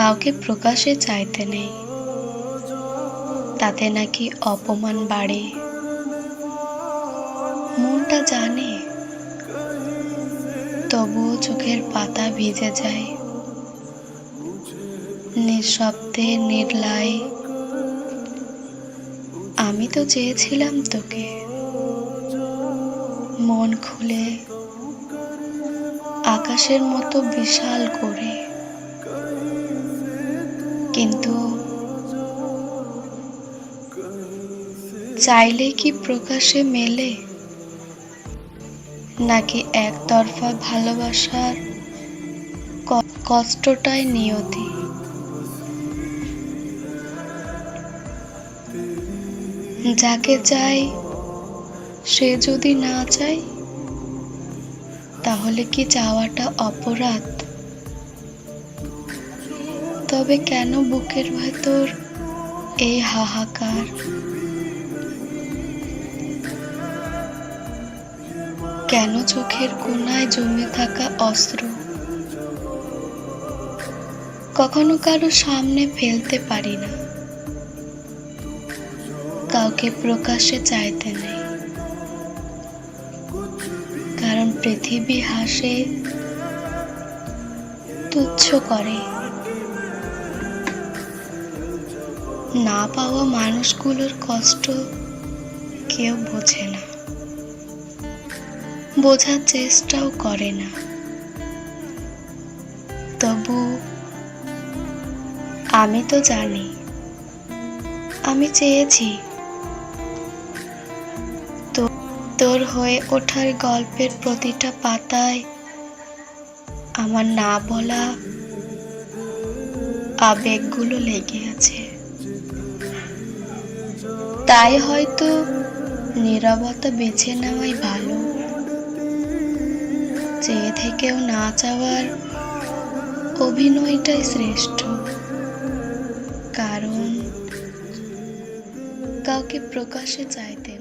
কাউকে প্রকাশে চাইতে নেই। তাতে নাকি অপমান বাড়ে। মনটা জানে, তবুও চোখের পাতা ভিজে যায়। নিঃশব্দে নির্লায়, আমি তো চেয়েছিলাম তোকে। মন খুলে, আকাশের মতো বিশাল করে। কিন্তু চাইলে কি প্রকাশে মেলে? নাকি একতরফা ভালোবাসার কষ্টটাই নিয়তি? যাকে চাই, সে যদি না চায়, তাহলে কি চাওয়াটা অপরাধ? তবে কেন বুকের ভেতর এই হাহাকার? কেন চোখের কোনায় জমে থাকা অস্ত্র? কখনো কারও সামনে ফেলতে পারি না। কাউকে প্রকাশে চাইতে নেই। কারণ পৃথিবী হাসে, তুচ্ছ করে। না পাওয়া মানুষগুলোর কষ্ট কেউ বোঝে না। বোঝার চেষ্টাও করে না। তবু আমি তো জানি, আমি চেয়েছি তোর হয়ে ওঠার গল্পের প্রতিটা পাতায় আমার না বলা আবেগগুলো লেগে আছে। তাই হয়তো নিরবতা বেছে নেওয়াই ভালো। চেয়ে থেকেও না চাওয়ার অভিনয়টাই শ্রেষ্ঠ। কারণ কাউকে প্রকাশে চাইতে